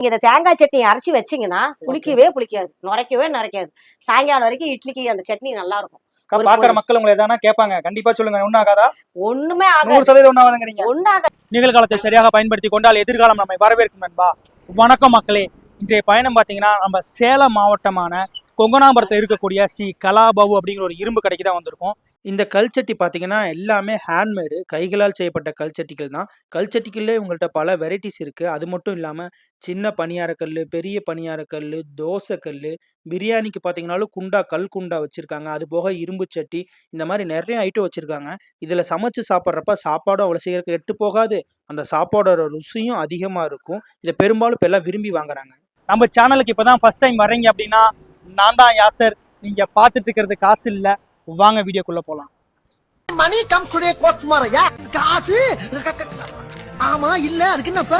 நீங்க இந்த தேங்காய் சட்னி அரைச்சி வச்சீங்கன்னா புளிக்கவே புளிக்காது நுரைக்கவே நுரைக்காது. சாயங்காலம் வரைக்கும் இட்லிக்கு அந்த சட்னி நல்லா இருக்கும். பாக்குற. மக்கள் உங்களை எதானா கேட்பாங்க கண்டிப்பா சொல்லுங்க. ஆகாதா? ஒண்ணுமே நூறு சதவீதம் ஒன்னாவதுங்கிறீங்க ஒண்ணாக நிகழ்காலத்தை சரியாக பயன்படுத்தி கொண்டால் எதிர்காலம் நம்மை வரவேற்கும் நண்பா. வணக்கம் மக்களே. இன்றைய பயணம் பார்த்தீங்கன்னா நம்ம சேலம் மாவட்டமான கொங்கனாபுரத்தில் இருக்கக்கூடிய ஸ்ரீ கலாபாபு அப்படிங்கிற ஒரு இரும்பு கடைக்கு தான் வந்திருக்கோம். இந்த கல்ச்சட்டி பார்த்தீங்கன்னா எல்லாமே ஹேண்ட்மேடு கைகளால் செய்யப்பட்ட கல்ச்சட்டிகள் தான். கல்ச்சட்டிகளே உங்கள்கிட்ட பல வெரைட்டிஸ் இருக்குது அது மட்டும் இல்லாமல் சின்ன பணியாரக்கல் பெரிய பணியாரக்கல் தோசைக்கல் பிரியாணிக்கு பார்த்தீங்கன்னாலும் குண்டா கல் குண்டா வச்சுருக்காங்க. அது போக இரும்பு சட்டி இந்த மாதிரி நிறைய ஐட்டம் வச்சுருக்காங்க. இதில் சமைச்சு சாப்பிட்றப்ப சாப்பாடும் அவ்வளோ சீக்கிரம் கெட்டு போகாது. அந்த சாப்பாடோட ருசியும் அதிகமாக இருக்கும். இதை பெரும்பாலும் இப்போ எல்லாம் விரும்பி வாங்குறாங்க. நம்ம சேனலுக்கு இப்போ தான் ஃபஸ்ட் டைம் வரீங்க அப்படின்னா நான் தான் யாசர். நீங்கள் பார்த்துட்டு இருக்கிறது காசு இல்லை. வாங்க வீடியோக்குள்ளே போகலாம் மணி கம் டுடே கோட்ஸ் மாரையா காசு? ஆமா இல்ல அதுக்கு என்னப்ப?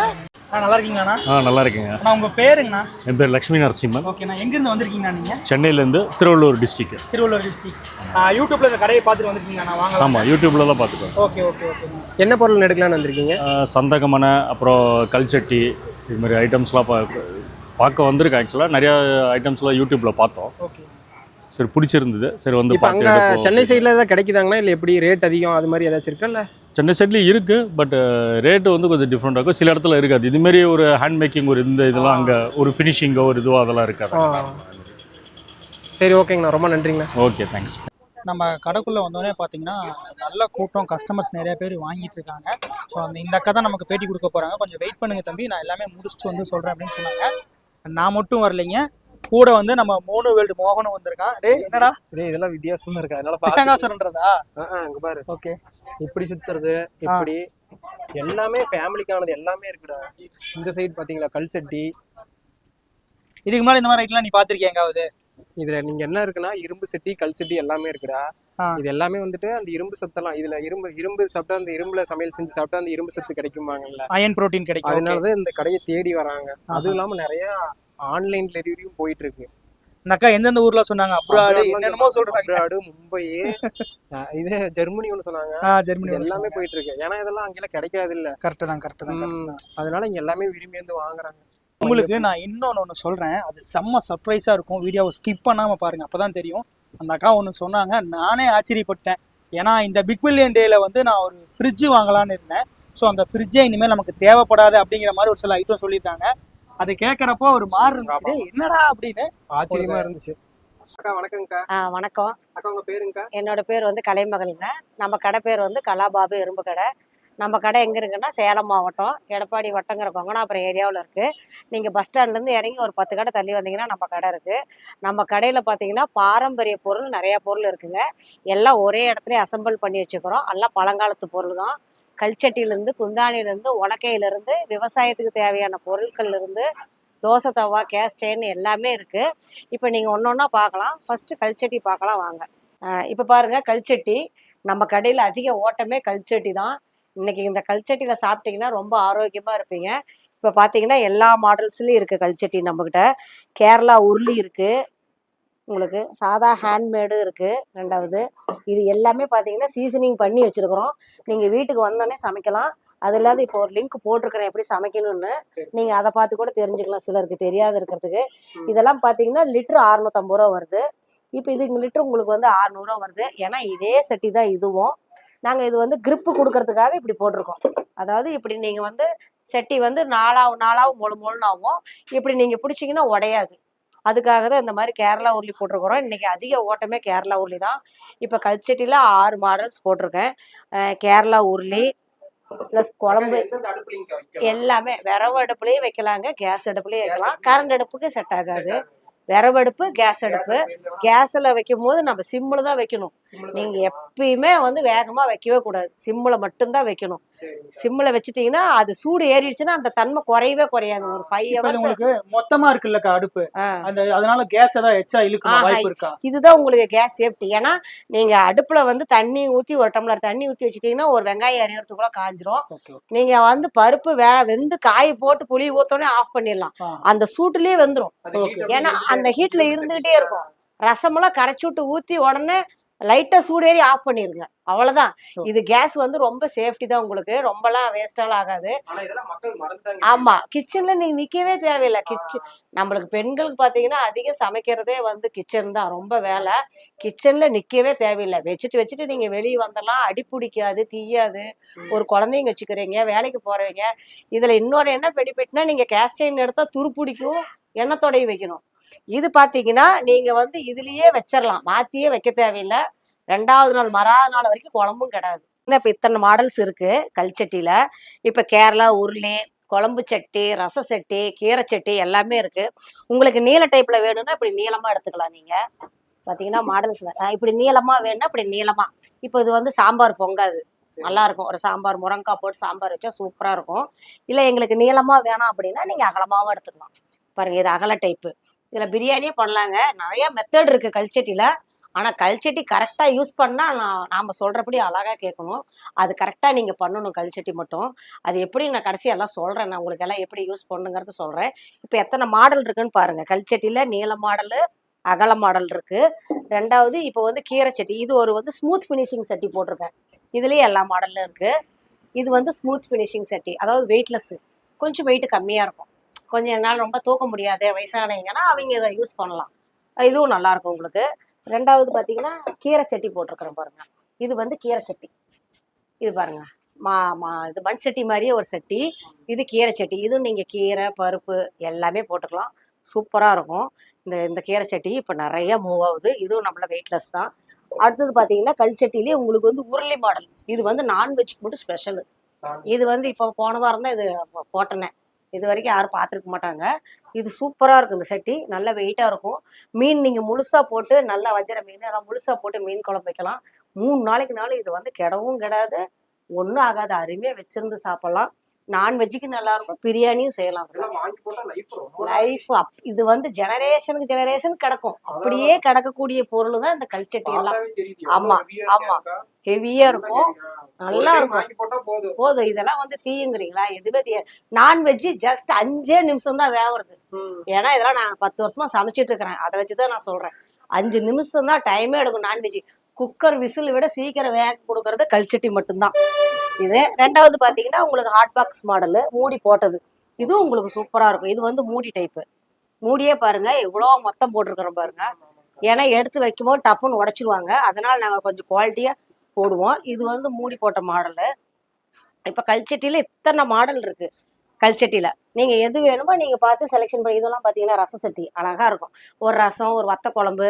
நல்லா இருக்கீங்கண்ணா ஆ நல்லா இருக்கேங்க. அண்ணா உங்கள் பேருங்கண்ணா. என் பேர் லக்ஷ்மி நரசிம்மன். ஓகேண்ணா எங்கேருந்து வந்திருக்கீங்கண்ணா நீங்கள் சென்னையிலேருந்து திருவள்ளூர் டிஸ்ட்ரிக்ட் திருவள்ளூர் டிஸ்ட்ரிக்ட் யூடியூப்ல இந்த கடையை பார்த்துட்டு வந்திருக்கீங்கண்ணா வாங்கலாம் ஆமாம் யூடியூப்ல தான் பார்த்துக்கோங்க. ஓகே ஓகே ஓகேண்ணா என்ன பொருள் எடுக்கலாம்னு வந்திருக்கீங்க? சந்தகமனை அப்புறம் கல்ச்சட்டி இது மாதிரி ஐட்டம்ஸ்லாம் பா பார்க்க வந்திருக்கேன் ஆக்சுவலாக நிறையா ஐட்டம்ஸ்லாம் யூடியூப்பில் பார்த்தோம். ஓகே சரி பிடிச்சிருந்தது. சரி வந்து அங்கே. சென்னை சைடில் ஏதாவது கிடைக்குதாங்கண்ணா இல்லை எப்படி ரேட் அதிகம் அது மாதிரி ஏதாச்சும் இருக்கா இல்லை சென்னை சைட்லேயும் இருக்குது பட் ரேட்டு வந்து கொஞ்சம் டிஃப்ரெண்ட்டாக இருக்கும். சில இடத்துல இருக்காது. இதுமாரி ஒரு ஹேண்ட் மேக்கிங் ஒரு இந்த இதெல்லாம் அங்கே ஒரு ஃபினிஷிங்கோ ஒரு இதுவோ அதெல்லாம் இருக்காது. சரி ஓகேங்கண்ணா ரொம்ப நன்றிங்கண்ணா. ஓகே தேங்க்ஸ் நம்ம கடைக்குள்ளே வந்தோடனே பார்த்தீங்கன்னா நல்ல கூட்டம் கஸ்டமர்ஸ் நிறைய பேர் வாங்கிட்டு இருக்காங்க. ஸோ அந்த இந்த அக்கா தான் நமக்கு பேட்டி கொடுக்க போகிறாங்க கொஞ்சம் வெயிட் பண்ணுங்க தம்பி. நான் எல்லாமே முடிச்சுட்டு வந்து சொல்கிறேன் அப்படின்னு சொன்னாங்க. நான் மட்டும் வரலைங்க. கூட வந்து நம்ம மூணு வேல்டு மோகனும் வந்திருக்கான் டேய் என்னடா? டேய் இதெல்லாம் வித்தியாசமா இருக்கு? அதனால தேங்காசுரன்றதா அங்க பாரு. ஓகே. இப்படி சுத்துறது? இப்படி எல்லாமே ஃபேமிலிக்கானது எல்லாமே இருக்குடா. இந்த சைடு பாத்தீங்களா கல் சட்டி. இதுக்கு முன்னாடி இந்த மாதிரி ஐட்டம்லாம் நீ பார்த்துருக்கியா எங்காவது? இதுல நீங்க என்ன இருக்குன்னா இரும்பு சட்டி கல் சட்டி எல்லாமே இருக்குடா. இது எல்லாமே வந்துட்டு அந்த இரும்பு சத்தெல்லாம் இதுல இரும்பு இரும்பு சாப்பிட்டா அந்த இரும்புல சமையல் செஞ்சு சாப்பிட்டா அந்த இரும்பு சத்து கிடைக்குமாங்கல்ல அயன் புரோட்டீன் கிடைக்கும். அதனாலதான் இந்த கடையை தேடி வராங்க. அதுவும் இல்லாம நிறைய ஆன்லைன் டெலிவரியும் போயிட்டு இருக்கு அக்கா எந்தெந்த ஊர்ல சொன்னாங்க? அப்ராடு என்னென்னமோ சொல்றாங்க. அப்ராடு மும்பை இது ஜெர்மனி ஒன்று சொன்னாங்க. ஜெர்மனி எல்லாமே போயிட்டு இருக்கு ஏன்னா இதெல்லாம் அங்கெல்லாம் கிடைக்காது இல்ல கரெக்ட் தான் கரெக்ட் தான். அதனால இங்க எல்லாமே விரும்பி வந்து வாங்குறாங்க. உங்களுக்கு நான் இன்னொன்று ஒன்று சொல்கிறேன் அது செம்ம சர்ப்ரைஸாக இருக்கும். வீடியோவை ஸ்கிப் பண்ணாமல் பாருங்கள் அப்போ தான் தெரியும். அந்த அக்கா ஒன்று சொன்னாங்க. நானே ஆச்சரியப்பட்டேன். ஏன்னா இந்த பிக் பில்லியன் டேல வந்து நான் ஒரு ஃப்ரிட்ஜ் வாங்கலாம்னு இருந்தேன். ஸோ அந்த ஃப்ரிட்ஜே இனிமேல் நமக்கு தேவைப்படாது அப்படிங்கிற மாதிரி ஒரு சில ஐட்டம் சொல்லியிருக்காங்க. அது கேட்குறப்போ ஒரு மாறு இருந்துச்சு. "டேய், என்னடா அப்படின்னு ஆச்சரியமா இருந்துச்சு. அக்கா வணக்கம்க்கா. ஆ, வணக்கம். அக்கா உங்க பேருங்கக்கா? என்னோட பேர் வந்து கலைமகள்ங்க நம்ம கடை பேர் வந்து கலாபாபு எறும்பு கடை. நம்ம கடை எங்கே இருக்குன்னா சேலம் மாவட்டம் எடப்பாடி வட்டங்கிற கொங்கனாபுரம் ஏரியாவில் இருக்குது நீங்கள் பஸ் ஸ்டாண்ட்லேருந்து இறங்கி ஒரு பத்து கடை தள்ளி வந்தீங்கன்னா நம்ம கடை இருக்குது நம்ம கடையில் பார்த்தீங்கன்னா பாரம்பரிய பொருள் நிறையா பொருள் இருக்குங்க. எல்லாம் ஒரே இடத்துல அசம்பிள் பண்ணி வச்சுக்கிறோம். எல்லாம் பழங்காலத்து பொருள் தான். கல்ச்சட்டியிலேருந்து குந்தானிலேருந்து உலக்கையிலேருந்து விவசாயத்துக்கு தேவையான பொருட்கள்லேருந்து தோசை தவா கேஸ்டேன் எல்லாமே இருக்குது இப்போ நீங்கள் ஒன்று ஒன்றா பார்க்கலாம் ஃபஸ்ட்டு கல்ச்சட்டி பார்க்கலாம் வாங்க. இப்போ பாருங்கள் கல்ச்சட்டி நம்ம கடையில் அதிக ஓட்டமே கல்ச்சட்டி தான். இன்னைக்கு இந்த கல்ச்சட்டியில் சாப்பிட்டீங்கன்னா ரொம்ப ஆரோக்கியமாக இருப்பீங்க. இப்போ பார்த்தீங்கன்னா எல்லா மாடல்ஸ்லேயும் இருக்குது கல்ச்சட்டி நம்மக்கிட்ட கேரளா உருளி இருக்குது உங்களுக்கு சாதா ஹேண்ட்மேடு இருக்குது ரெண்டாவது இது எல்லாமே பார்த்தீங்கன்னா சீசனிங் பண்ணி வச்சுருக்குறோம். நீங்கள் வீட்டுக்கு வந்தோடனே சமைக்கலாம். அது இல்லாத இப்போ ஒரு லிங்க் போட்டிருக்கிறேன் எப்படி சமைக்கணும்னு. நீங்கள் அதை பார்த்து கூட தெரிஞ்சுக்கலாம் சிலருக்கு தெரியாது இருக்கிறதுக்கு. இதெல்லாம் பார்த்தீங்கன்னா லிட்டர் அறுநூத்தம்பது ரூபா வருது. இப்போ இது லிட்டர் உங்களுக்கு வந்து அறுநூறுவா வருது. ஏன்னா இதே சட்டி தான் இதுவும். நாங்கள் இது வந்து grip கொடுக்கறதுக்காக இப்படி போட்டிருக்கோம். அதாவது இப்படி நீங்கள் வந்து சட்டி வந்து நாலாவும் நாலாவும் மொழு மொழுன்னு ஆகும் இப்படி நீங்கள் பிடிச்சிங்கன்னா உடையாது. அதுக்காக தான் இந்த மாதிரி கேரளா உருளி போட்டிருக்கிறோம். இன்னைக்கு அதிக ஓட்டமே கேரளா உருளி தான். இப்போ கல்ச்சட்டியில் ஆறு மாடல்ஸ் போட்டிருக்கேன். கேரளா உருளி ப்ளஸ் குழம்பு எல்லாமே விறகு அடுப்புலயும் வைக்கலாங்க. கேஸ் அடுப்புலயும் வைக்கலாம். கரண்ட் அடுப்புக்கு செட் ஆகாது. விறகு அடுப்பு. கேஸ் அடுப்பு கேஸ்ல வைக்கும் போது நம்ம சிம்மில் தான் வைக்கணும். நீங்க எப்பயுமே வந்து வேகமா வைக்கவே கூடாது. சிம்மில் மட்டும்தான் வைக்கணும். சிம்மில் வச்சுட்டீங்கன்னா அது சூடு ஏறிடுச்சுன்னா அந்த தன்மை குறையவே குறையாது. ஒரு ஃபைவ் ஹவர்ஸ் உங்களுக்கு மொத்தமா இருக்குல்லக்கா அடுப்பு. அந்த அதனால கேஸ் ஏதாவது எச்சா இழுக்கும் வாய்ப்பு இருக்கா? இதுதான் உங்களுக்கு கேஸ் சேஃப்டி. ஏன்னா நீங்க அடுப்புல வந்து தண்ணி ஊத்தி ஒரு டம்ளர் தண்ணி ஊத்தி வச்சுட்டீங்கன்னா ஒரு வெங்காயம் எரியறதுக்குள்ள காஞ்சிரும். ஓகே நீங்க வந்து பருப்பு வே வெந்து காய் போட்டு புளி ஊத்தோடனே ஆஃப் பண்ணிடலாம். அந்த சூட்டுலயே வெந்துரும். ஏன்னா அந்த ஹீட்ல இருந்துகிட்டே இருக்கும். ரசமெல்லாம் கரைச்சி விட்டு ஊத்தி உடனே லைட்டா சூடேறி ஆஃப் பண்ணிருங்க. அவ்வளவுதான். இது கேஸ் வந்து ரொம்ப சேஃப்டி தான் உங்களுக்கு. ரொம்பலாம் வேஸ்டாலாம் ஆகாது. ஆமா. கிச்சன்ல நீங்க நிக்கவே தேவையில்லை. கிச்சன் நம்மளுக்கு பெண்களுக்கு பாத்தீங்கன்னா அதிகம் சமைக்கிறதே வந்து கிச்சன் தான். ரொம்ப வேலை. கிச்சன்ல நிக்கவே தேவையில்லை. வச்சுட்டு வச்சுட்டு நீங்க வெளியே வந்தெல்லாம் அடி பிடிக்காது தீயாது. ஒரு குழந்தைங்க வச்சுக்கிறீங்க வேலைக்கு போறவங்க. இதுல இன்னொரு என்ன பெனிஃபிட்னா நீங்க கேஸ்டைன் எடுத்தா துரு பிடிக்கும் எண்ணெய் தொடை வைக்கணும். இது பாத்தீங்கன்னா நீங்க வந்து இதுலயே வச்சிடலாம் மாத்தியே வைக்க தேவையில்லை. ரெண்டாவது நாள் மறாவது நாள் வரைக்கும் குழம்பும் கிடாது. இன்னும் இப்ப இத்தனை மாடல்ஸ் இருக்கு கல்சட்டியில இப்ப கேரளா உருளி குழம்பு சட்டி ரச சட்டி கீரை சட்டி எல்லாமே இருக்கு. உங்களுக்கு நீல டைப்ல வேணும்னா இப்படி நீளமா எடுத்துக்கலாம் நீங்க. பாத்தீங்கன்னா மாடல்ஸ் இப்படி நீளமா வேணும்னா இப்படி நீளமா. இப்போ இது வந்து சாம்பார் பொங்காது. நல்லா இருக்கும் ஒரு சாம்பார் முருங்கைக்காய் போட்டு சாம்பார் வச்சா சூப்பரா இருக்கும். இல்ல எங்களுக்கு நீளமா வேணாம் அப்படின்னா நீங்க அகலமாவும் எடுத்துக்கலாம். பாருங்க இது அகல டைப்பு இதில் பிரியாணியே பண்ணலாங்க. நிறைய மெத்தட் இருக்கு கல்ச்சட்டியில் ஆனால் கல்ச்சட்டி கரெக்டாக யூஸ் பண்ணால் நான் நாம் சொல்கிறபடி அழகாக கேட்கணும். அது கரெக்டாக நீங்கள் பண்ணணும் கல்ச்சட்டி மட்டும். அது எப்படி நான் கடைசியாக எல்லாம் சொல்கிறேன் நான் உங்களுக்கு எல்லாம் எப்படி யூஸ் பண்ணுங்கிறத சொல்கிறேன் இப்போ எத்தனை மாடல் இருக்குன்னு பாருங்கள் கல்ச்சட்டியில் நீல மாடலு அகல மாடல் இருக்குது ரெண்டாவது இப்போ வந்து கீரை சட்டி. இது ஒரு வந்து ஸ்மூத் ஃபினிஷிங் சட்டி போட்டிருக்கேன். இதுலேயே எல்லா மாடல்லும் இருக்குது இது வந்து ஸ்மூத் ஃபினிஷிங் சட்டி. அதாவது வெயிட்லெஸ்ஸு கொஞ்சம் வெயிட் கம்மியாக இருக்கும். கொஞ்சம் என்னால் ரொம்ப தூக்க முடியாது வயசானவங்கன்னா அவங்க இதை யூஸ் பண்ணலாம். இதுவும் நல்லா இருக்கும் உங்களுக்கு. ரெண்டாவது பார்த்தீங்கன்னா கீரை சட்டி போட்டிருக்கிறேன் பாருங்க. இது வந்து கீரை சட்டி. இது பாருங்க. மா மா இது மண் சட்டி மாதிரியே ஒரு சட்டி. இது கீரை சட்டி. இதுவும் நீங்கள் கீரை பருப்பு எல்லாமே போட்டுக்கலாம். சூப்பராக இருக்கும். இந்த இந்த கீரை சட்டி இப்போ நிறைய மூவ் ஆகுது. இதுவும் நம்மள வெயிட்லெஸ் தான். அடுத்தது பார்த்தீங்கன்னா கல் சட்டிலே உங்களுக்கு வந்து உருளி மாடல். இது வந்து நான்வெஜ்க்கு மட்டும் ஸ்பெஷலு இது வந்து இப்போ போன வாரம் தான் இது போட்டனேன் இது வரைக்கும் யாரும் பார்த்துருக்க மாட்டாங்க. இது சூப்பராக இருக்கும் இந்த சட்டி. நல்ல வெயிட்டாக இருக்கும். மீன் நீங்கள் முழுசாக போட்டு நல்லா வஞ்சிர மீன் அதெல்லாம் முழுசாக போட்டு மீன் குழம்பு வைக்கலாம். மூணு நாளைக்கு நாள் இது வந்து கெடவும் கிடாது. ஒன்றும் ஆகாது. அருமையாக வச்சிருந்து சாப்பிடலாம். நான்வெஜ்ஜுக்கு நல்லா இருக்கும். பிரியாணியும் செய்யலாம். லைஃப் அப் இது வந்து ஜெனரேஷனுக்கு ஜெனரேஷன் கிடக்கும். அப்படியே கிடக்கக்கூடிய பொருள் தான் இந்த கல்ச்சட்டி எல்லாம். ஆமா, ஆமா. ஹெவியா இருக்கும். நல்லா இருக்கும். போதும். இதெல்லாம் வந்து தீயுங்கிறீங்களா எதுவுமே தீய நான்வெஜ் ஜஸ்ட் அஞ்சே நிமிஷம் தான் வேவுறது. ஏன்னா இதெல்லாம் நான் பத்து வருஷமா சமைச்சிட்டு இருக்கிறேன். அதை வச்சு தான் நான் சொல்றேன். அஞ்சு நிமிஷம் தான் டைமே எடுக்கும். நான்வெஜ் குக்கர் விசில் விட சீக்கிரம் வேக கொடுக்கறது கல்ச்சட்டி மட்டும்தான். இது ரெண்டாவது பாத்தீங்கன்னா உங்களுக்கு ஹாட் பாக்ஸ் மாடலு மூடி போட்டது. இதுவும் உங்களுக்கு சூப்பரா இருக்கும். இது வந்து மூடி டைப்பு மூடியே பாருங்க. எவ்வளோ மொத்தம் போட்டிருக்கிறோம் பாருங்க. ஏன்னா எடுத்து வைக்கும்போது டப்புன்னு உடைச்சிருவாங்க. அதனால நாங்கள் கொஞ்சம் குவாலிட்டியா போடுவோம். இது வந்து மூடி போட்ட மாடலு இப்போ கல்ச்சட்டியில் இத்தனை மாடல் இருக்கு. கல்ச்சட்டியில் நீங்கள் எது வேணுமோ நீங்கள் பார்த்து செலெக்ஷன் பண்ணி இதெல்லாம் பார்த்தீங்கன்னா ரச சட்டி அழகாக இருக்கும். ஒரு ரசம் ஒரு வத்த குழம்பு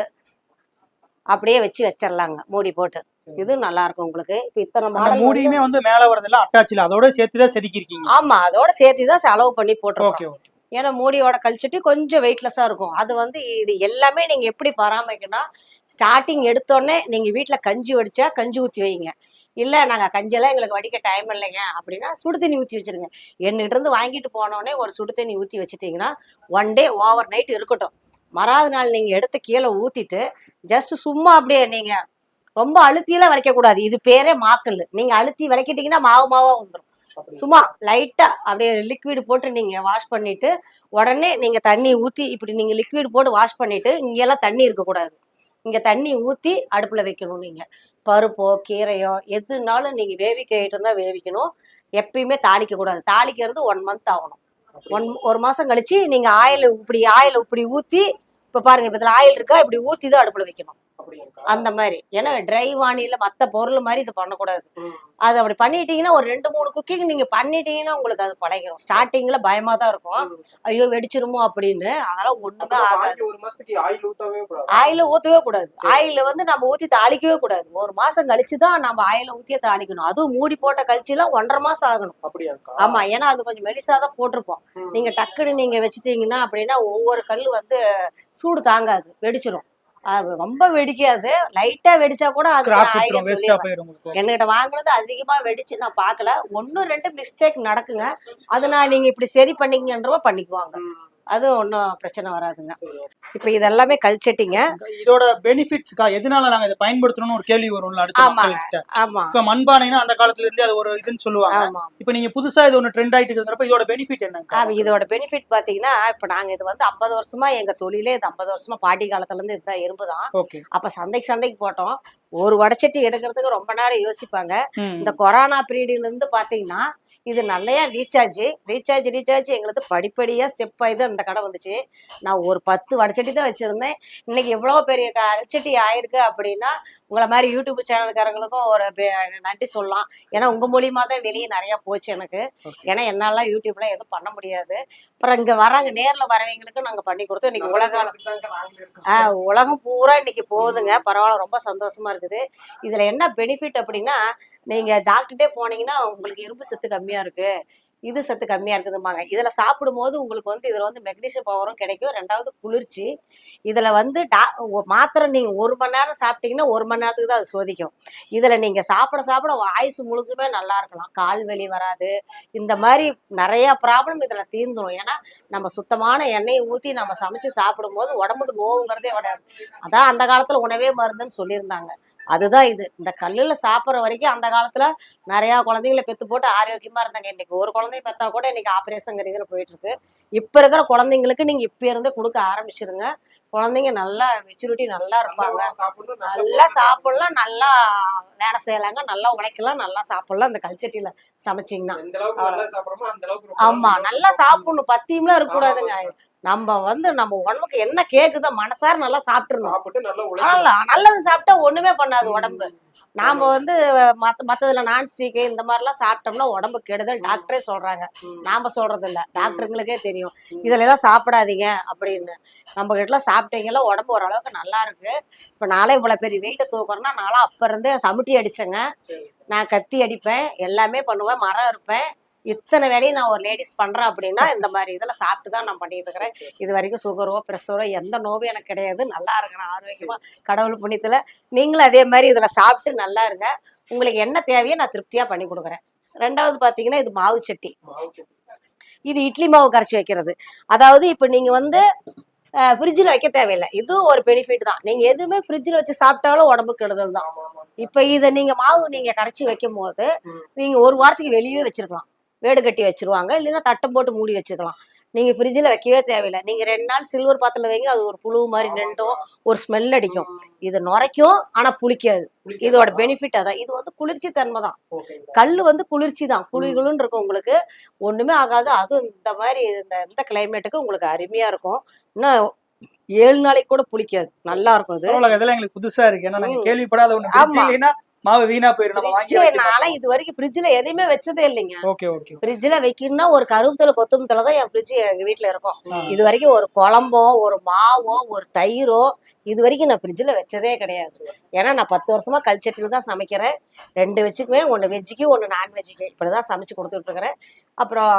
அப்படியே வச்சு வச்சிடலாங்க மூடி போட்டு. இது நல்லா இருக்கும் உங்களுக்கு. இப்போ இத்தனை மாடல் மூடியுமே வந்து மேல வரதில்ல அட்டாச்சில். அதோட சேர்த்து தான் செதுக்கியிருக்கீங்க. ஆமா அதோட சேர்த்து தான் செலவு பண்ணி போட்டுருக்கோம். ஏன்னா மூடியோட கழிச்சிட்டு கொஞ்சம் வெயிட்லெஸ்ஸாக இருக்கும். அது வந்து இது எல்லாமே நீங்கள் எப்படி பராமரிக்கணும் ஸ்டார்டிங் எடுத்தோடனே நீங்கள் வீட்டில் கஞ்சி வடிச்சா கஞ்சி ஊற்றி வைங்க. இல்லை நாங்கள் கஞ்சியெல்லாம் எங்களுக்கு வடிக்க டைம் இல்லைங்க அப்படின்னா சுடு தண்ணி ஊற்றி வச்சிருங்க. என்கிட்ட இருந்து வாங்கிட்டு போனோடனே ஒரு சுடு தண்ணி ஊற்றி வச்சிட்டிங்கன்னா ஒன் டே ஓவர் நைட் இருக்கட்டும். மறாவது நாள் நீங்கள் எடுத்து கீழே ஊற்றிட்டு ஜஸ்ட் சும்மா அப்படியே நீங்கள் ரொம்ப அழுத்தியெல்லாம் விளைக்கக்கூடாது இது பேரே மாக்கல் நீங்கள் அழுத்தி விளக்கிட்டீங்கன்னா மாவு மாவாக வந்துடும் சும்மா லைட்டா அப்படியே லிக்விட் போட்டு நீங்க வாஷ் பண்ணிட்டு உடனே நீங்க தண்ணி ஊத்தி இப்படி நீங்க லிக்விட் போட்டு வாஷ் பண்ணிட்டு இங்கெல்லாம் தண்ணி இருக்கக்கூடாது இங்க தண்ணி ஊத்தி அடுப்புல வைக்கணும் நீங்க. பருப்போ கீரையோ எதுனாலும் நீங்க வேவிக்க ஐட்டம் தான் வேவிக்கணும். எப்பயுமே தாளிக்க கூடாது. தாளிக்கிறது ஒன் மந்த் ஆகணும். ஒன் ஒரு மாசம் கழிச்சு நீங்க ஆயில் இப்படி ஆயில் இப்படி ஊத்தி இப்ப பாருங்க இப்போ இதில் ஆயில் இருக்கா? இப்படி ஊற்றி தான் அடுப்புல வைக்கணும். அந்த மாதிரி ஏன்னா ட்ரை வாணியில மத்த பொருள் மாதிரி இது பண்ணக்கூடாது. அது அப்படி பண்ணிட்டீங்கன்னா ஒரு ரெண்டு மூணு குக்கிங் நீங்க பண்ணிட்டீங்கன்னா உங்களுக்கு அது பழகிரும். ஸ்டார்டிங்ல பயமா தான் இருக்கும். ஐயோ வெடிச்சிருமோ அப்படின்னு. அதெல்லாம் ஒண்ணுமே ஆகாது. ஆயில் ஊத்தவே கூடாது. ஆயில வந்து நம்ம ஊத்தி தாளிக்கவே கூடாது. ஒரு மாசம் கழிச்சு தான் நம்ம ஆயில ஊத்தியே தாளிக்கணும். அதுவும் மூடி போட்ட கழிச்சு எல்லாம் ஒன்றரை மாசம் ஆகணும். ஆமா. ஏன்னா அது கொஞ்சம் மெலிசா தான் போட்டிருப்போம். நீங்க டக்குன்னு நீங்க வச்சுட்டீங்கன்னா அப்படின்னா ஒவ்வொரு கல் வந்து சூடு தாங்காது. வெடிச்சிரும். ரொம்ப வெடிக்காது. லைட்டா வெடிச்சா கூட அது என்கிட்ட வாங்குனது அதிகமா வெடிச்சு நான் பார்க்கல. ஒன்னு ரெண்டு மிஸ்டேக் நடக்குங்க. அது நான் நீங்க இப்படி சரி பண்ணீங்கன்றவ பண்ணிக்குவாங்க. அது ஒன்றும் பிரச்சனை வராதுங்க. இப்போ இதெல்லாமே கல் சட்டிங்க இதோட பெனிஃபிட்ஸ்க்கா எதனால நாங்க இதை பயன்படுத்தணும்னு ஒரு கேள்வி வரும்ல அடுத்த. மக்கள்கிட்ட? ஆமா. இப்ப மண்பானைனா அந்த காலத்துல இருந்தே அது ஒரு இதுன்னு சொல்லுவாங்க. ஆமா இப்ப நீங்க புதுசா இது ஒண்ணு ட்ரெண்ட் ஆயிட்டு இருக்கிறப்ப இதோட பெனிஃபிட் என்னங்க? இதோட பெனிஃபிட் பாத்தீங்கன்னா இப்ப நாங்க இது வந்து ஐம்பது வருஷமா எங்க தொழிலே இது ஐம்பது வருஷமா பாட்டி காலத்துல இருந்து இதுதான் இரும்பு தான். ஓகே. அப்ப சந்தைக்கு சந்தைக்கு போட்டோம். ஒரு வடச்சட்டி எடுக்கிறதுக்கு ரொம்ப நேரம் யோசிப்பாங்க. இந்த கொரோனா பீரியட்ல இருந்து பாத்தீங்கன்னா இது நல்லையா ரீசார்ஜ் ரீசார்ஜ் ரீசார்ஜ் எங்களுக்கு படிப்படியா ஸ்டெப் ஆயிதான் இந்த கடை வந்துச்சு. நான் ஒரு பத்து வடச்சட்டி தான் வச்சிருந்தேன். இன்னைக்கு எவ்வளவு பெரிய க- வடச்சட்டி ஆயிருக்கு அப்படின்னா உங்களை மாதிரி யூடியூப் சேனல்காரங்களுக்கும் ஒரு நன்றி சொல்லலாம். ஏன்னா உங்க மூலியமா தான் வெளியே நிறைய போச்சு எனக்கு. ஏன்னா என்னால யூடியூப்ல எதுவும் பண்ண முடியாது. அப்புறம் இங்க வராங்க நேர்ல வரவங்களுக்கு நாங்க பண்ணி கொடுத்தோம். இன்னைக்கு உலக ஆஹ் உலகம் பூரா இன்னைக்கு போகுதுங்க. பரவாயில்ல ரொம்ப சந்தோஷமா இருக்குது. இதுல என்ன பெனிஃபிட் அப்படின்னா நீங்க டாக்டர்கிட்டே போனீங்கன்னா உங்களுக்கு இரும்பு சத்து கம்மியா இருக்கு இது சத்து கம்மியா இருக்குதும்பாங்க. இதுல சாப்பிடும்போது உங்களுக்கு வந்து இதுல வந்து மெக்னீஷியம் பவரும் கிடைக்கும். ரெண்டாவது குளிர்ச்சி. இதுல வந்து டா மாத்திரை நீங்க ஒரு மணி நேரம் சாப்பிட்டீங்கன்னா ஒரு மணி நேரத்துக்கு தான் அது சோதிக்கும். இதுல நீங்க சாப்பிட சாப்பிட ஆயுசு முழுசுமே நல்லா இருக்கலாம். கால் வலி வராது. இந்த மாதிரி நிறைய ப்ராப்ளம் இதுல தீர்ந்துடும் ஏன்னா நம்ம சுத்தமான எண்ணெயை ஊத்தி நம்ம சமைச்சு சாப்பிடும்போது உடம்புக்கு நோவுங்கிறதே விடாது அதான் அந்த காலத்துல உணவே மருந்துன்னு சொல்லியிருந்தாங்க. அதுதான் இது. இந்த கல்லில் சாப்பிட்ற வரைக்கும் அந்த காலத்தில் நிறையா குழந்தைங்களை பெற்று போட்டு ஆரோக்கியமாக இருந்தாங்க. இன்னைக்கு ஒரு குழந்தைய பெற்றா கூட இன்னைக்கு ஆப்ரேஷன் இதில் போயிட்டுருக்கு இப்போ இருக்கிற குழந்தைங்களுக்கு நீங்கள் இப்போ இருந்தே கொடுக்க ஆரம்பிச்சிருங்க. குழந்தைங்க நல்லா மெச்சூரிட்டி நல்லா இருப்பாங்க. நல்லா சாப்பிடலாம் நல்லா வேலை செய்யலாங்க நல்லா உழைக்கலாம் நல்லா சாப்பிடலாம். இந்த கல்ச்சட்டியில சமைச்சிங்கன்னா ஆமா நல்லா சாப்பிடணும் பத்தியம்லாம் இருக்கக்கூடாதுங்க. நம்ம வந்து நம்ம உடம்புக்கு என்ன கேக்குதோ மனசார நல்லா சாப்பிட்டுறணும் நல்லா நல்லது சாப்பிட்டா ஒண்ணுமே பண்ணாது உடம்பு. நாம வந்து மத்த மத்ததுல நான்ஸ்டிக்கு இந்த மாதிரிலாம் சாப்பிட்டோம்னா உடம்பு கெடுதல். டாக்டரே சொல்றாங்க. நாம சொல்றது இல்ல டாக்டருங்களுக்கே தெரியும். இதுல எல்லாம் சாப்பிடாதீங்க அப்படின்னு. நம்ம கிட்ட சாப்பிட்டீங்களா உடம்பு ஓரளவுக்கு நல்லா இருக்கு இப்ப நாளே இவ்வளவு பெரிய வெயிட்டை தூக்குறேன்னா நானும் அப்ப இருந்தே சமுட்டி அடிச்சேங்க. நான் கத்தி அடிப்பேன் எல்லாமே பண்ணுவேன் மரம் இருப்பேன். இத்தனை வேலையும் நான் ஒரு லேடிஸ் பண்றேன் அப்படின்னா இந்த மாதிரி இதெல்லாம் சாப்பிட்டு தான் நான் பண்ணிட்டு இருக்கிறேன். இது வரைக்கும் சுகரோ ப்ரெஷரோ எந்த நோவும் எனக்கு கிடையாது. நல்லா இருக்கிறேன் ஆரோக்கியமா கடவுள் புண்ணியத்துல. நீங்களும் அதே மாதிரி இதுல சாப்பிட்டு நல்லா இருங்க. உங்களுக்கு என்ன தேவையோ நான் திருப்தியா பண்ணி கொடுக்குறேன். ரெண்டாவது பாத்தீங்கன்னா இது மாவு சட்டி. இது இட்லி மாவு கரைச்சி வைக்கிறது. அதாவது இப்போ நீங்க வந்து ஃப்ரிட்ஜில் வைக்க தேவையில்லை. இதுவும் ஒரு பெனிஃபிட் தான். நீங்க எதுவுமே ஃப்ரிட்ஜில் வச்சு சாப்பிட்டாலும் உடம்புக்கு கெடுதல் தான். இப்போ இதை நீங்க மாவு நீங்க கரைச்சி வைக்கும் போது நீங்க ஒரு வாரத்துக்கு வெளியே வச்சிருக்கலாம். வேடு கட்டி வச்சிருவாங்க. இல்லைன்னா தட்டம் போட்டு மூடி வச்சுக்கலாம் நீங்க ஃப்ரிட்ஜில் வைக்கவே தேவையில்லை. நீங்க ரெண்டு நாள் சில்வர் பாத்திரத்துல வைங்க அது ஒரு புழு மாதிரி நின்றும் ஒரு ஸ்மெல் அடிக்கும். இது நுரைக்கும் ஆனா புளிக்காது. இதோட பெனிஃபிட் அதான். இது வந்து குளிர்ச்சி தன்மை தான் கல் வந்து குளிர்ச்சி தான். குளிர்களுன்னு இருக்கும் உங்களுக்கு. ஒண்ணுமே ஆகாது. அதுவும் இந்த மாதிரி இந்த இந்த கிளைமேட்டுக்கு உங்களுக்கு அருமையா இருக்கும். இன்னும் ஏழு நாளைக்கு கூட புளிக்காது. நல்லா இருக்கும் இது இதெல்லாம் எங்களுக்கு புதுசா இருக்கு. ஏன்னா நாங்க. கேள்விப்படாத ஒண்ணு. ஆமா. மாவு வீணா போயிடும் நம்ம வாங்கி ஃப்ரிட்ஜ் நானே இது வரைக்கும் ஃப்ரிட்ஜில் எதையுமே வச்சதே இல்லைங்க. Okay okay. ஃப்ரிட்ஜில் வைக்கணும்னா ஒரு கருவேப்பிலை கொத்தமல்லி தான் என் ஃப்ரிட்ஜ் எங்க வீட்ல இருக்கும். இது வரைக்கும் ஒரு குழம்போ ஒரு மாவோ ஒரு தயிரோ இது வரைக்கும் நான் ஃப்ரிட்ஜில் வச்சதே கிடையாது. ஏன்னா நான் பத்து வருஷமா கல்ச்சட்டில் தான் சமைக்கிறேன். ரெண்டு வச்சுக்குவேன் ஒன்று வெஜ்ஜுக்கு ஒன்று நான்வெஜ்ஜுக்கு இப்படி தான் சமைச்சு கொடுத்துட்டு இருக்கிறேன் அப்புறம்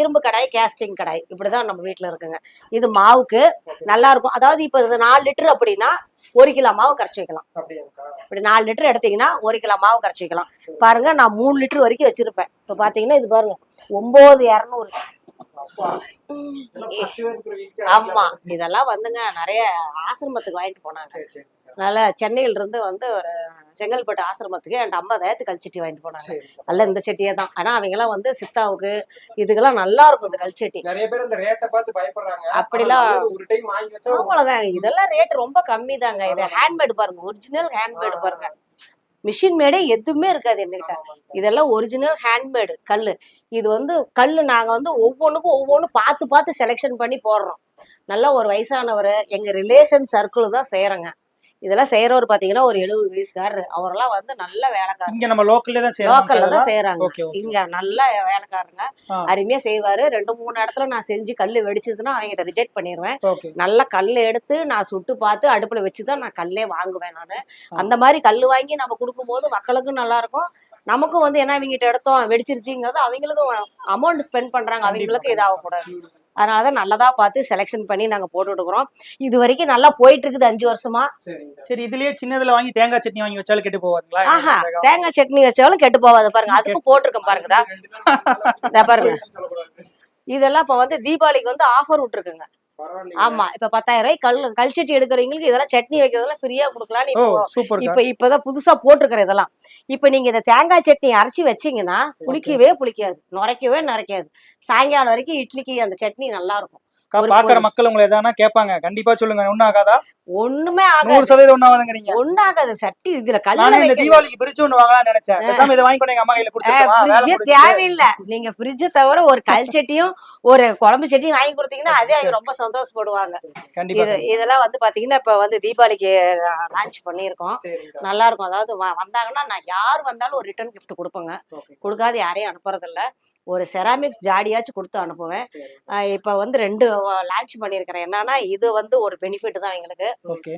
இரும்பு கடாய் கேஸ்டிங் கடாய். இப்படி தான் நம்ம வீட்டில் இருக்குங்க. இது மாவுக்கு நல்லா இருக்கும். அதாவது இப்போ இது நாலு லிட்டர் அப்படின்னா ஒரு கிலோ மாவு கரைச்சி வைக்கலாம். இப்படி நாலு லிட்டர் எடுத்தீங்கன்னா ஒரு கிலோ மாவு கரைச்சி வைக்கலாம். பாருங்க நான் மூணு லிட்டர் வரைக்கும் வச்சிருப்பேன். இப்போ பார்த்தீங்கன்னா இது பாருங்க ஒன்பது இரநூறு. ஆமா இதெல்லாம் வந்துங்க நிறைய ஆசிரமத்துக்கு வாங்கிட்டு போனாங்க. அதனால சென்னையில இருந்து வந்து ஒரு செங்கல்பட்டு ஆசிரமத்துக்கு என் ஐம்பதாயிரத்து கல்ச்சட்டி வாங்கிட்டு போனாங்க. நல்ல இந்த செட்டியே தான். ஆனா அவங்க எல்லாம் வந்து சித்தாவுக்கு இதுக்கெல்லாம் நல்லா இருக்கும் இந்த கல்ச்சட்டி நிறைய பேர் இந்த ரேட்டை பார்த்து பயப்படுறாங்க. அப்படிலாம் ஒரு டைம் வாங்கி வச்சா அவ்வளவுதாங்க இதெல்லாம் ரேட் ரொம்ப கம்மி தாங்க. இது ஹேண்ட்மேடு பாருங்க. ஒரிஜினல் ஹேண்ட்மேடு பாருங்க. மிஷின் மேடே எதுவுமே இருக்காது என்கிட்ட இதெல்லாம் ஒரிஜினல் ஹேண்ட்மேடு கல் இது வந்து கல் நாங்க வந்து ஒவ்வொன்றுக்கும் ஒவ்வொன்றும் பார்த்து பார்த்து செலெக்ஷன் பண்ணி போடுறோம். நல்ல ஒரு வயசானவர் எங்க ரிலேஷன் சர்க்கிள் தான் செய்யறோங்க. இதெல்லாம் செய்யறவர் பாத்தீங்கன்னா ஒரு எழுபது வயசுக்காரரு. அவரெல்லாம் வந்து நல்ல வேலைக்காரர். இங்க நம்ம லோக்கல்லே தான் லோக்கல்ல தான் செய்யறாங்க இங்க நல்ல வேலைக்காரங்க. அருமையா செய்வாரு. ரெண்டு மூணு இடத்துல நான் செஞ்சு கல்லு வெடிச்சதுன்னா அவங்க ரிஜெக்ட் பண்ணிடுவேன் நல்ல கல் எடுத்து நான் சுட்டு பார்த்து அடுப்புல வச்சு தான் நான் கல்லே வாங்குவேன் நான். அந்த மாதிரி கல் வாங்கி நம்ம கொடுக்கும்போது மக்களுக்கும் நல்லா இருக்கும். நமக்கும் வந்து என்ன அவங்ககிட்ட எடுத்தோம் வெடிச்சிருச்சுங்கிறது அவங்களுக்கும் அமௌண்ட் ஸ்பெண்ட் பண்றாங்க அவங்களுக்கும் இதாகக்கூடாது. அதனால தான் நல்லதா பார்த்து செலெக்ஷன் பண்ணி நாங்க போட்டு விடுக்கிறோம் இது வரைக்கும் நல்லா போயிட்டு இருக்குது அஞ்சு வருஷமா. சரி இதுலயே சின்னதுல வாங்கி தேங்காய் சட்னி வாங்கி வச்சாலும் கெட்டு போவாதுங்களா? ஆஹா தேங்காய் சட்னி வச்சாலும் கெட்டு போகாது பாருங்க அதுக்கும் போட்டிருக்கேன் பாருங்கடா இதா. பாருங்க. இதெல்லாம் இப்ப வந்து தீபாவளிக்கு வந்து ஆஃபர் விட்டுருக்குங்க. ஆமா இப்ப பத்தாயிரம் ரூபாய் கல் கல் சட்டி எடுக்கிறவங்களுக்கு இதெல்லாம் சட்னி வைக்கிறதெல்லாம் ஃப்ரீயா கொடுக்கலாம்னு இப்போ சூப்பர் இப்ப இப்பதான் புதுசா போட்டிருக்கிற இதெல்லாம். இப்ப நீங்க இந்த தேங்காய் சட்னி அரைச்சி வச்சீங்கன்னா புளிக்கவே புளிக்காது நுரைக்கவே நுரைக்காது. சாயங்காலம் வரைக்கும் இட்லிக்கு அந்த சட்னி நல்லா இருக்கும். பாக்குற. மக்கள் உங்களை எதனா கேட்பாங்க. கண்டிப்பா சொல்லுங்க ஒன்னும் ஆகாதா? ஒண்ணுமே நூறு சதவீதம் ஒன்னாவதுங்கிறீங்க ஒண்ணாகாது சட்டி இதுல நானே இந்த கல்யாணம் தீபாவளிக்கு பிரிச்சு ஒண்ணு வாங்கலாம்னு நினைச்சேன். பேசாம இதை வாங்கி எங்க அம்மா கையில கொடுத்துருவா வேலை ஃப்ரிட்ஜே முடிஞ்சுது. தேவையில்லை. நீங்க ஃப்ரிட்ஜ் தவிர ஒரு கல் சட்டியும் ஒரு குழம்பு சட்டியும் வாங்கி கொடுத்தீங்கன்னா அதே அவங்க ரொம்ப சந்தோஷப்படுவாங்க. கண்டிப்பா இது இதெல்லாம் வந்து பாத்தீங்கன்னா இப்ப வந்து தீபாவளிக்கு லான்ச் பண்ணியிருக்கோம். நல்லா இருக்கும் அதாவது வந்தாங்கன்னா நான் யார் வந்தாலும் ஒரு ரிட்டர்ன் gift கொடுப்பேங்க. கொடுக்காத யாரையும் அனுப்புறதில்ல. ஒரு செராமிக்ஸ் ஜாடியாச்சும் கொடுத்து அனுப்புவேன். இப்ப வந்து ரெண்டு லான்ச் பண்ணியிருக்கிறேன். என்னன்னா இது வந்து ஒரு பெனிஃபிட் தான் எங்களுக்கு.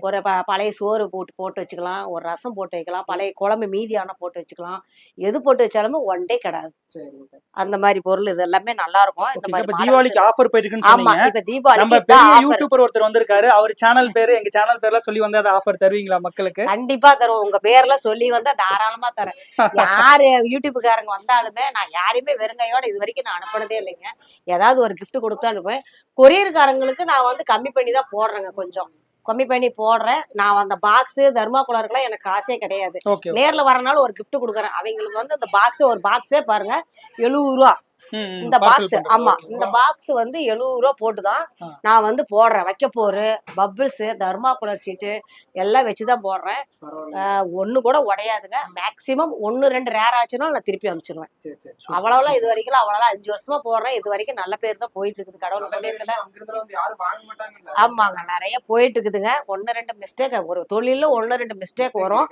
ஒரு ப பழைய சோறு போட்டு போட்டு வச்சுக்கலாம். ஒரு ரசம் போட்டு வைக்கலாம். பழைய குழம்பு மீதியான போட்டு வச்சுக்கலாம். எது போட்டு வச்சாலுமே ஒன் டே கிடாது. சரிங்கக்கா. அந்த மாதிரி பொருள் இது எல்லாமே நல்லா இருக்கும். இந்த மாதிரி தீபாவளிக்கு ஆஃபர் போயிட்டு இருக்குன்னு ஆமா இப்ப நம்ம தீபாவளிக்கு பெரிய. யூடியூபர் ஒருத்தர் வந்திருக்காரு. அவர் சேனல் பேரு எங்க சேனல் பேர்ல சொல்லி வந்து அந்த ஆஃபர் தருவீங்களா மக்களுக்கு? கண்டிப்பா தருவோம். உங்க பேர்ல சொல்லி வந்தா தாராளமா தரேன். யாரு யூடியூப்புக்காரங்க வந்தாலுமே நான் யாரையுமே வெறுங்கையோட இது வரைக்கும் நான் அனுப்புனதே இல்லைங்க. ஏதாவது ஒரு gift கொடுத்து அனுப்புவேன். கொரியர்காரங்களுக்கு நான் வந்து கம்மி பண்ணி தான் போடுறேங்க கொஞ்சம். கம்மி பண்ணி போடுறேன். நான் அந்த பாக்ஸ் தர்மாக்குலருக்குலாம் எனக்கு காசே கிடையாது. நேர்ல வரனால ஒரு gift கொடுக்குறேன். அவங்களுக்கு வந்து அந்த பாக்ஸ் ஒரு பாக்ஸே பாருங்க எழுபது ரூபா. இந்த பாக்ஸ் ஆமா இந்த பாக்ஸ் வந்து எழுபது ரூபா போட்டுதான். நான் வந்து போடுறேன். வைக்க போரு பபிள்ஸ் தர்மாக்குலர் ஷீட்டு எல்லாம் வச்சுதான் போடுறேன். ஒண்ணு கூட உடையாதுங்க. மேக்சிமம் ஒண்ணு ரெண்டு ரேர் ஆச்சுன்னா நான் திருப்பி அனுப்பிச்சிருவேன். அவ்வளவுலாம் இது வரைக்கும் அவ்வளவுலாம் அஞ்சு வருஷமா போடுறேன். இது வரைக்கும் நல்ல பேர் தான் போயிட்டு இருக்குது கடவுள் புண்ணியத்துல ஆமாங்க நிறைய போயிட்டு இருக்குதுங்க. ஒன்னு ரெண்டு மிஸ்டேக் ஒரு தொழில ஒன்னு ரெண்டு மிஸ்டேக் வரும்.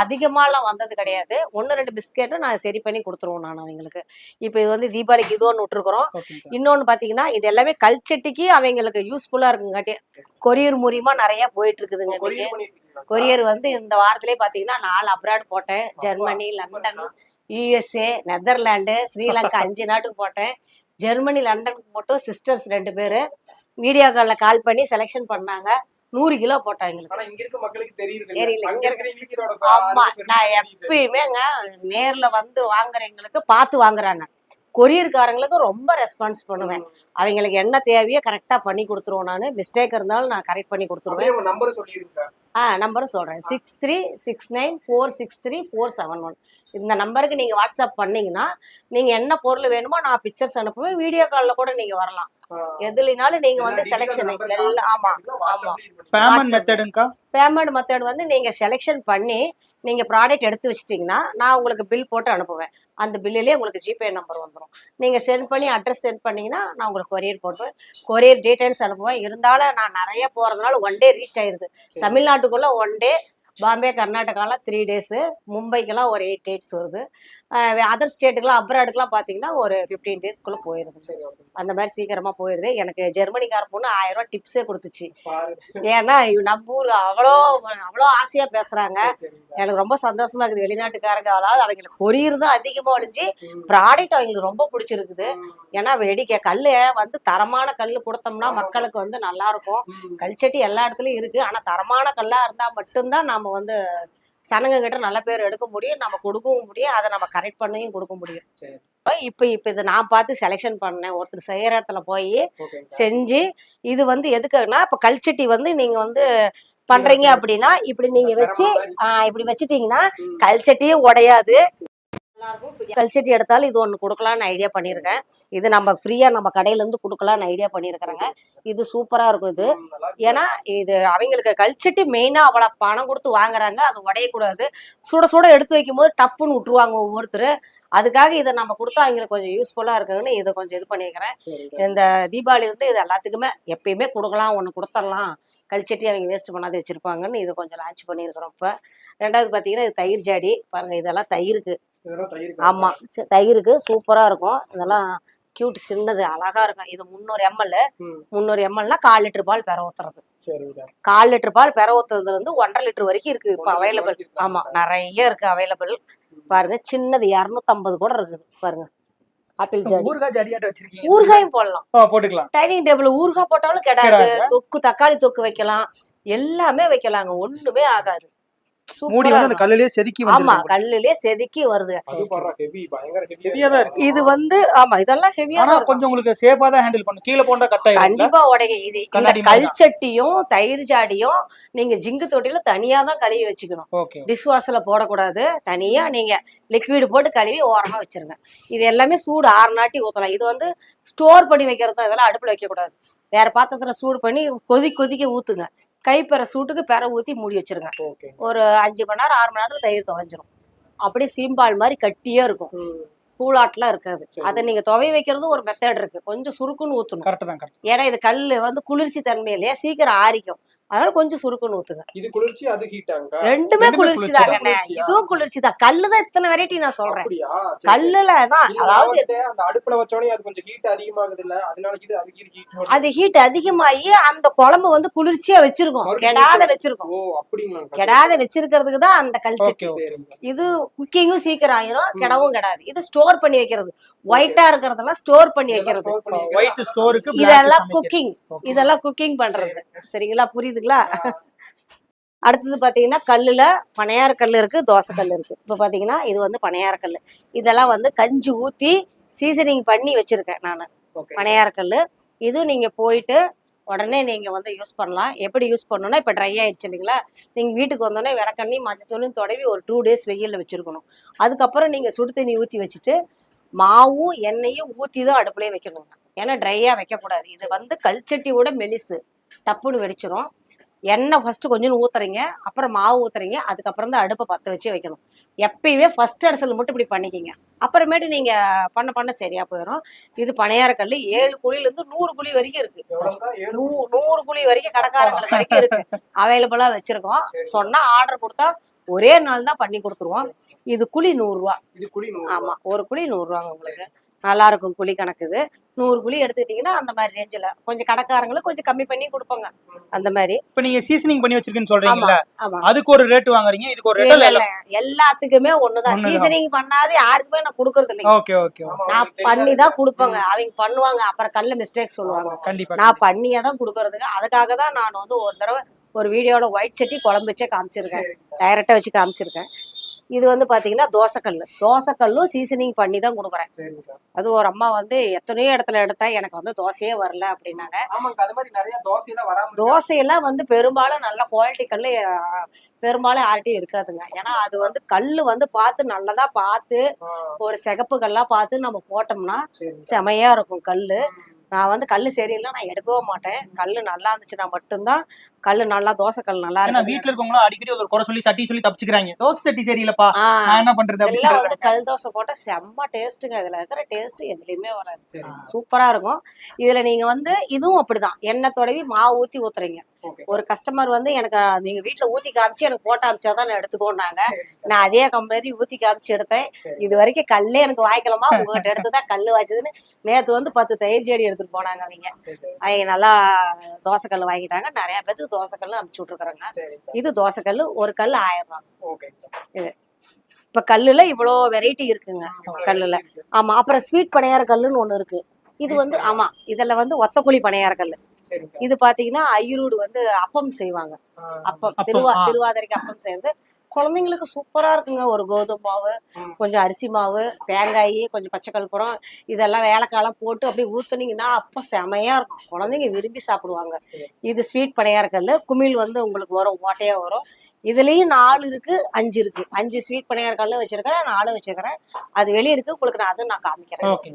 அதிகமாலாம் வந்தது கிடையாது. ஒன்னு ரெண்டு பிஸ்கெட்டும் நான் சரி பண்ணி கொடுத்துருவோம் நான் அவங்களுக்கு. இப்போ இது வந்து தீபாவளிக்கு இது ஒன்று விட்டுருக்குறோம் இன்னொன்னு பாத்தீங்கன்னா இது எல்லாமே கல்ச்சட்டிக்கு அவங்களுக்கு யூஸ்ஃபுல்லா இருக்குங்காட்டி கொரியர் மூலியமா நிறைய போயிட்டு இருக்குதுங்க கொரியர் வந்து இந்த வாரத்திலே பாத்தீங்கன்னா நாலு அப்ராட் போட்டேன். Germany London USA Netherland Sri Lanka அஞ்சு நாட்டுக்கு போட்டேன். ஜெர்மனி லண்டனுக்கு மட்டும் சிஸ்டர்ஸ் ரெண்டு பேரு. வீடியோ காலில் கால் பண்ணி செலெக்ஷன் பண்ணாங்க. நூறு கிலோ போட்டோம் எங்களுக்கு. தெரியல. ஆமா நான். எப்பயுமேங்க நேர்ல வந்து வாங்குறவங்களுக்கு பார்த்து வாங்குறாங்க. கொரியர்காரங்களுக்கு ரொம்ப ரெஸ்பான்ஸ் பண்ணுவேன். அவங்களுக்கு என்ன தேவையோ கரெக்டா பண்ணி கொடுத்துருவோம் நான். மிஸ்டேக் இருந்தாலும் நான் கரெக்ட் பண்ணி கொடுத்துருவேன். ஆ நம்பரும் சொல்கிறேன் six three six nine four six three four seven one இந்த நம்பருக்கு நீங்கள் வாட்ஸ்அப் பண்ணீங்கன்னா நீங்கள் என்ன பொருள் வேணுமோ நான் பிக்சர்ஸ் அனுப்புவேன். வீடியோ காலில் கூட நீங்கள் வரலாம். எதுலனாலும் நீங்கள் வந்து செலெக்ஷன் எல்லாம் ஆமாம் ஆமாம் பேமெண்ட் WhatsApp. மெத்தடுங்கா பேமெண்ட் மெத்தட் வந்து நீங்கள் செலெக்ஷன் பண்ணி நீங்கள் ப்ராடக்ட் எடுத்து வச்சிட்டிங்கன்னா நான் உங்களுக்கு பில் போட்டு அனுப்புவேன். அந்த பில்லுலேயே உங்களுக்கு ஜிபே நம்பர் வந்துடும் நீங்கள் சென்ட் பண்ணி அட்ரஸ் சென்ட் பண்ணீங்கன்னா நான் உங்களுக்கு கொரியர் போட்டுவேன் கொரியர் டீட்டெயில்ஸ் அனுப்புவேன். இருந்தாலும் நான் நிறைய போகிறதுனால ஒன் டே ரீச் ஆயிருது. தமிழ்நாட்டுக்குள்ளே ஒன் டே பாம்பே கர்நாடகாலாம் த்ரீ டேஸு மும்பைக்கெல்லாம் ஒரு எயிட் டேட்ஸ் வருது. அதர் ஸ்டேட்டுக்கெலாம் அப்ராடுக்கெலாம் பார்த்தீங்கன்னா ஒரு ஃபிஃப்டீன் டேஸ்க்குள்ளே போயிருது. அந்த மாதிரி சீக்கிரமாக போயிடுது எனக்கு ஜெர்மனிக்கார பொண்ணு ஆயிரம் ரூபாய் டிப்ஸே கொடுத்துச்சு. ஏன்னா நம்ம ஊர் அவ்வளோ அவ்வளோ ஆசையாக பேசுகிறாங்க எனக்கு ரொம்ப சந்தோஷமா இருக்குது. வெளிநாட்டுக்காரங்க அதாவது அவங்களுக்கு கொரியர் தான் அதிகமாக ஒழிஞ்சு ப்ராடக்ட் அவங்களுக்கு ரொம்ப பிடிச்சிருக்குது. ஏன்னா வெடிக்க கல் வந்து தரமான கல் கொடுத்தோம்னா மக்களுக்கு வந்து நல்லா இருக்கும். கல்ச்சட்டி எல்லா இடத்துலயும் இருக்கு. ஆனா தரமான கல்லா இருந்தா மட்டும்தான் நாம வந்து சனங்க கிட்ட நல்ல பேர் எடுக்க முடியும் நம்ம கொடுக்கவும் முடியும் அதை நம்ம கரெக்ட் பண்ணியும் கொடுக்க முடியும். இப்ப இப்ப இதை நான் பார்த்து செலெக்ஷன் பண்ணேன். ஒருத்தர் செய்யற இடத்துல போய் செஞ்சு இது வந்து எதுக்குன்னா இப்ப கல்ச்சட்டி வந்து நீங்க வந்து பண்றீங்க அப்படின்னா இப்படி நீங்க வச்சு இப்படி வச்சுட்டீங்கன்னா கல்ச்சட்டியும் உடையாது. கல்ச்சட்டி எடுத்தாலும் இது ஒன்று கொடுக்கலான்னு ஐடியா பண்ணியிருக்கேன். இது நம்ம ஃப்ரீயா நம்ம கடையில இருந்து கொடுக்கலான்னு ஐடியா பண்ணியிருக்கிறேங்க. இது சூப்பரா இருக்கும் இது. ஏன்னா இது அவங்களுக்கு கல்ச்சட்டி மெயினா அவ்வளோ பணம் கொடுத்து வாங்குறாங்க. அது உடையக்கூடாது. சுட சுட எடுத்து வைக்கும் போது டப்புன்னு விட்டுருவாங்க ஒவ்வொருத்தர். அதுக்காக இதை நம்ம கொடுத்தா அவங்களுக்கு கொஞ்சம் யூஸ்ஃபுல்லா இருக்குன்னு இதை கொஞ்சம் இது பண்ணியிருக்கிறேன். இந்த தீபாவளி வந்து இது எல்லாத்துக்குமே எப்பயுமே கொடுக்கலாம். ஒன்று கொடுத்துடலாம் கழிச்சட்டி அவங்க வேஸ்ட் பண்ணாத வச்சிருப்பாங்கன்னு இதை கொஞ்சம் லான்ச் பண்ணியிருக்கிறோம் இப்போ. ரெண்டாவது பார்த்தீங்கன்னா இது தயிர் ஜாடி. பாருங்க இதெல்லாம் தயிருக்கு. ஆமா. சி- தயிருக்கு. சூப்பரா இருக்கும். இதெல்லாம் கியூட் சின்னது அழகா இருக்கும். இது முந்நூறு எம்எல். முந்நூறு எம்எல்னா கால் லிட்டர் பால் பெற ஊத்துறது. கால் லிட்டர் பால் பெற ஊத்துறதுல இருந்து ஒன்றரை லிட்டர் வரைக்கும் இருக்கு. இப்போ அவைலபிள் ஆமா. நிறைய இருக்கு அவைலபிள் பாருங்க. சின்னது இரநூத்தம்பது கூட இருக்குது. பாருங்க. ஆப்பிள் ஜாடி. ஊறுகாயும் போடலாம். போட்டுக்கலாம். டைனிங் டேபிள் ஊறுகாய் போட்டாலும் கெடாது. தொக்கு தக்காளி தொக்கு வைக்கலாம். எல்லாமே வைக்கலாங்க. ஒண்ணுமே ஆகாது. மூடி வந்து அந்த. கல்லுலயே செதுக்கி ஆமா கல்லுலயே செதுக்கி வருது அது பாரு ஹெவி பயங்கர ஹெவி ஹெவியா தான் இருக்கு. இது வந்து ஆமா இதெல்லாம் ஹெவியா கொஞ்சம் உங்களுக்கு சேஃபா தான் ஹேண்டில் பண்ணும் கீழே போண்டா கட் ஆயிரும் கண்டிப்பா உடைங்க. இது இந்த கண்ணாடி மாதிரி கல் சட்டியும் தயிர் ஜாடியும் நீங்க ஜிங்கு தொட்டியில தனியா தான் கழுவி வச்சுக்கணும். ஓகே டிஷ் வாஷ்ல போடக்கூடாது. தனியா நீங்க லிக்விட் போட்டு கழுவி ஓரமா வச்சிருங்க. இது எல்லாமே சூடு ஆறு நாட்டி ஊத்தலாம் இது வந்து ஸ்டோர் பண்ணி வைக்கிறது தான் இதெல்லாம் அடுப்புல வைக்க கூடாது வேற பாத்திரத்துல சூடு பண்ணி கொதி கொதிக்க ஊத்துங்க. கைப்பெற சூட்டுக்கு பெற ஊத்தி மூடி வச்சிருங்க. ஒரு அஞ்சு மணி நேரம் ஆறு மணி நேரத்துல தயிர் தொலைஞ்சிரும். அப்படியே சீம்பால் மாதிரி கட்டியா இருக்கும். கூலாட்லாம் இருக்காது. அதை நீங்க துவை வைக்கிறதும் ஒரு மெத்தட் இருக்கு. கொஞ்சம் சுருக்குன்னு ஊத்தணும். கரெக்ட் தான் கரெக்ட் ஏன்னா இது கல் வந்து குளிர்ச்சி தன்மையிலேயே சீக்கிரம் ஆறிக்கும். அதனால கொஞ்சம் சுருக்குன்னு ஊத்துங்க. இது குளிர்ச்சி அது ஹீட்டாங்க ரெண்டுமே குளிர்ச்சி குளிர்ச்சியா? இதுவும் குளிர்ச்சி தான் கல்லு தான் இத்தனை வெரைட்டி நான் சொல்றேன். கல்லுல தான் அதாவது அந்த அடுப்புல வச்சோடனே அது கொஞ்சம் ஹீட் அதிகமாகுது இல்ல அதனால இது அது ஹீட் அது ஹீட் அதிகமாகி அந்த குழம்பு வந்து குளிர்ச்சியா வச்சிருக்கோம். கெடாத வச்சிருக்கோம். ஓ அப்படிங்களா கெடாத வச்சிருக்கிறதுக்கு தான் அந்த கல் சரிங்க. இது குக்கிங்கும் சீக்கிரம் ஆயிரும். கெடவும் கெடாது. இது ஸ்டோர் பண்ணி வைக்கிறது. ஒயிட்டா இருக்கிறதெல்லாம் ஸ்டோர் பண்ணி வைக்கிறது. இதெல்லாம் குக்கிங். இதெல்லாம் குக்கிங் பண்றது. சரிங்களா? புரியுதுங்களா? அடுத்தது பாத்தீங்கன்னா கல்லுல பனையார கல் இருக்கு தோசை கல் இருக்கு. இப்ப பாத்தீங்கன்னா இது வந்து பனையார கல் இதெல்லாம் வந்து கஞ்சி ஊத்தி சீசனிங் பண்ணி வச்சிருக்கேன் நான். பனையார கல் இது நீங்க போயிட்டு உடனே நீங்க வந்து யூஸ் பண்ணலாம். எப்படி யூஸ் பண்ணணும்னா இப்ப ட்ரை ஆயிடுச்சு இல்லைங்களா? நீங்க வீட்டுக்கு வந்தோடனே விளக்கண்ணி மஞ்சத்தூளும் தடவி ஒரு டூ டேஸ் வெயில்ல வச்சிருக்கணும். அதுக்கப்புறம் நீங்க சுடு தண்ணி ஊத்தி வச்சுட்டு மாவும் எண்ணெயும் ஊத்தி தான் அடுப்புலயே வைக்கணுங்க. ஏன்னா ட்ரையா வைக்கக்கூடாது. இது வந்து கல்ச்சட்டியோட மெலிசு. டப்புன்னு வெடிச்சிரும். எண்ணெய் ஃபர்ஸ்ட் கொஞ்சம் ஊத்துறீங்க அப்புறம் மாவு ஊத்துறீங்க அதுக்கப்புறம் தான் அடுப்பை பற்ற வச்சு வைக்கணும். எப்பயுமே ஃபர்ஸ்ட் அடிசல் மட்டும் இப்படி பண்ணிக்கிங்க. அப்புறமேட்டு நீங்க பண்ண பண்ண சரியா போயிடும் இது பனையார கல் ஏழு குழில இருந்து நூறு குழி வரைக்கும் இருக்கு. எவ்வளவுக்கா? ஏழு நூ- நூறு குழி வரைக்கும் கடைக்காரங்களுக்கு வரைக்கும் இருக்கு. அவைலபிளா வச்சிருக்கோம். சரி. சொன்னா ஆர்டர் கொடுத்தா ஒரே நாள் தான் பண்ணி கொடுத்துருவோம். இது குழி நூறு ரூபா. இது குழி நூறு ஆமா ஒரு குழி நூறு ரூபாங்க உங்களுக்கு. நல்லா இருக்கும் குழி கணக்குது. நூறு குழி எடுத்துக்கிட்டீங்கன்னா அந்த மாதிரி ரேஞ்சில் கொஞ்சம் கடைக்காரங்களுக்கு கொஞ்சம் கம்மி பண்ணி கொடுப்பாங்க. அந்த மாதிரி. இப்ப நீங்க சீசனிங் பண்ணி வச்சிருக்கேன்னு சொல்றீங்கல்ல ஆமா அதுக்கு ஒரு ரேட் வாங்குறீங்க இதுக்கு ஒரு இல்ல, ரேட் இல்ல, எல்லாத்துக்குமே ஒண்ணுதான். ஒண்ணுதான். சீசனிங் பண்ணாது யாருக்குமே நான் கொடுக்கறது இல்லைங்க. ஓகே ஓகே நான் பண்ணி. தான் கொடுப்பேங்க. அவங்க பண்ணுவாங்க. அப்புறம் கல்ல மிஸ்டேக் சொல்லுவாங்க. கண்டிப்பா நான் பண்ணியே தான் கொடுக்கறதுக்கு. அதுக்காக தான் நான் வந்து ஒரு தடவை ஒரு வீடியோட ஒயிட் சட்டி குழம்பு வச்சே காமிச்சிருக்கேன். டைரக்டா வச்சு காமிச்சிருக்கேன். இது வந்து பாத்தீங்கன்னா தோசைக்கல் தோசைக்கல்லும் சீசனிங் பண்ணி தான் கொடுக்குறேன். அது ஒரு அம்மா வந்து எத்தனையோ இடத்துல எடுத்தேன் எனக்கு வந்து தோசையே வரல அப்படின்னாங்க. தோசையெல்லாம் வந்து பெரும்பாலும் நல்ல குவாலிட்டி கல் பெரும்பாலும் யார்ட்டையும் இருக்காதுங்க. ஏன்னா அது வந்து கல் வந்து பார்த்து நல்லதா பார்த்து ஒரு சிகப்பு கல்லா பார்த்து நம்ம போட்டோம்னா. செமையா இருக்கும் கல். நான் வந்து கல் சரியில்லை நான் எடுக்கவே மாட்டேன். கல் நல்லா இருந்துச்சுன்னா மட்டும்தான் கல் நல்லா தோசை கல் நல்லா இருக்கு வீட்ல இருக்கவங்களும் அடிக்கடி ஒரு குறை சொல்லி சட்டி சொல்லி தப்பிச்சுக்கிறாங்க. தோசை சட்டி சரியில்லப்பா. நான் என்ன பண்றது எல்லாம் வந்து கல் தோசை போட்டா செம்ம டேஸ்ட்டுங்க. இதுல இருக்கிற டேஸ்ட் எதுலயுமே வராது. சூப்பரா இருக்கும். இதுல நீங்க வந்து இதுவும் அப்படிதான். எண்ணெய் தடவி மாவு ஊத்தி ஊத்துறீங்க. ஒரு கஸ்டமர் வந்து எனக்கு நீங்க வீட்ல ஊத்தி காமிச்சு எனக்கு போட்டோ அமிச்சாதான் நான் எடுத்துக்கோன்னாங்க. நான் அதே கம்பெனி ஊத்தி காமிச்சு எடுத்தேன். இது வரைக்கும் கல்லே எனக்கு வாய்க்கலாமா உங்ககிட்ட எடுத்துதான் கல் வாய்ச்சதுன்னு நேத்து வந்து பத்து தயிர் ஜேடி எடுத்துட்டு போனாங்க அவங்க. அவங்க நல்லா தோசைக்கல் வாங்கிட்டாங்க. நிறைய பேத்துக்கு தோசைக்கல் அமுச்சு விட்டுருக்காங்க சரிங்க. இது தோசைக்கல் ஒரு கல் ஆயிரம் ரூபாய். ஓகே. இப்ப கல்லுல இவ்வளோ வெரைட்டி இருக்குங்க கல்லுல. ஆமா அப்புறம் ஸ்வீட் பணியார கல்லுன்னு ஒண்ணு இருக்கு. இது வந்து ஆமா இதுல வந்து ஒத்தக்குழி பணியார கல் சரிங்க. இது பாத்தீங்கன்னா ஐயரூடு வந்து அப்பம் செய்வாங்க. அப்பம் அப்பம், திருவா. திருவாதிரைக்கு அப்பம் செய்யறது குழந்தைங்களுக்கு சூப்பரா இருக்குங்க. ஒரு கோதுமை மாவு. கொஞ்சம் அரிசி மாவு தேங்காய் கொஞ்சம் பச்சை கற்பூரம் இதெல்லாம் வேலைக்காலம் போட்டு அப்படியே ஊத்துனீங்கன்னா அப்போ செமையா இருக்கும். குழந்தைங்க விரும்பி சாப்பிடுவாங்க. இது ஸ்வீட் பணியாரக்கல் குமிழ் வந்து உங்களுக்கு வரும் ஓட்டையா வரும். இதுலயும் நாலு இருக்கு அஞ்சு இருக்கு. அஞ்சு ஸ்வீட் பணியாரக்கல்லும் வச்சிருக்கிறேன் நாலு வச்சிருக்கிறேன். அது வெளியே இருக்கு உங்களுக்கு நான் அது நான் காமிக்கிறேன். ஓகே.